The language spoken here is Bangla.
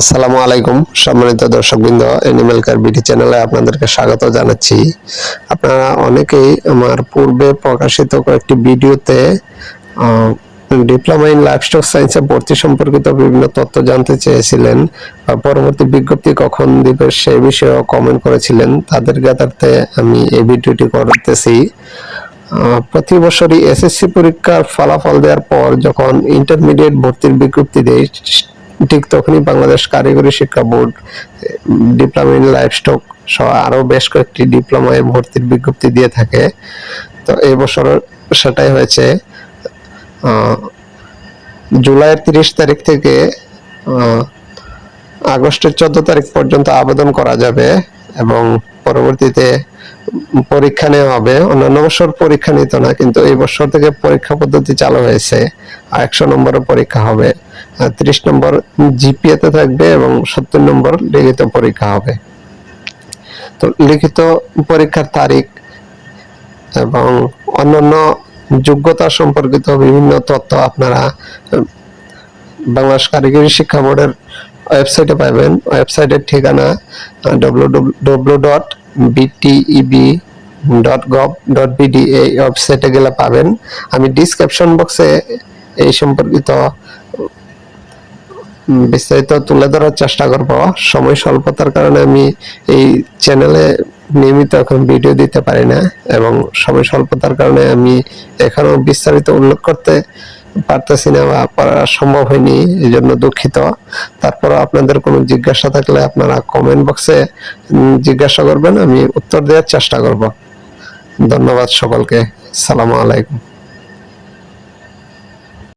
আসসালামু আলাইকুম, সম্মানিত দর্শকবৃন্দ এনিম্যাল কেয়ার বিডি চ্যানেলে আপনাদেরকে স্বাগত জানাচ্ছি। আপনারা অনেকেই আমার পূর্বে প্রকাশিত কয়েকটি ভিডিওতে ডিপ্লোমা ইন লাইফস্টক সায়েন্সে ভর্তি সম্পর্কিত বিভিন্ন তথ্য জানতে চেয়েছিলেন পরবর্তী বিজ্ঞপ্তি কখন দিবে সে বিষয়েও কমেন্ট করেছিলেন। তাদের জ্ঞাতার্থে আমি এই ভিডিওটি করতেছি। প্রতি বছরই এসএসসি পরীক্ষার ফলাফল দেওয়ার পর যখন ইন্টারমিডিয়েট ভর্তির বিজ্ঞপ্তি দেয় ঠিক তখনই বাংলাদেশ কারিগরি শিক্ষা বোর্ড ডিপ্লোমা ইন লাইফস্টক সহ আরও বেশ কয়েকটি ডিপ্লোমায় ভর্তির বিজ্ঞপ্তি দিয়ে থাকে। তো এই বছর সেটাই হয়েছে জুলাইয়ের তিরিশ তারিখ থেকে আগস্টের চোদ্দ তারিখ পর্যন্ত আবেদন করা যাবে এবং পরবর্তীতে পরীক্ষা নেওয়া হবে। অন্যান্য বছর পরীক্ষা নিত না, কিন্তু এই বছর থেকে পরীক্ষা পদ্ধতি চালু হয়েছে। আর একশো নম্বরের পরীক্ষা হবে। ত্রিশ নম্বর জিপিএ তে থাকবে এবং সত্তর নম্বর লিখিত পরীক্ষা হবে। তো লিখিত পরীক্ষার তারিখ এবং অন্যান্য যোগ্যতা সম্পর্কিত বিভিন্ন তথ্য আপনারা বাংলাদেশ কারিগরি শিক্ষা বোর্ডের ওয়েবসাইটে পাবেন। ওয়েবসাইটের ঠিকানা W dot dot gov dot এই ওয়েবসাইটে গেলে পাবেন। আমি ডিসক্রিপশন বক্সে এই সম্পর্কিত বিস্তারিত তুলে ধরার চেষ্টা করব। সময় স্বল্পতার কারণে আমি এই চ্যানেলে নিয়মিত এখন ভিডিও দিতে পারি না এবং সময় স্বল্পতার কারণে আমি এখনও বিস্তারিত উল্লেখ করতে পারতেছি না বা পারা সম্ভব হয়নি, এই জন্য দুঃখিত। তারপর আপনাদের কোনো জিজ্ঞাসা থাকলে আপনারা কমেন্ট বক্সে জিজ্ঞাসা করবেন, আমি উত্তর দেওয়ার চেষ্টা করব। ধন্যবাদ সকলকে। সালামু আলাইকুম।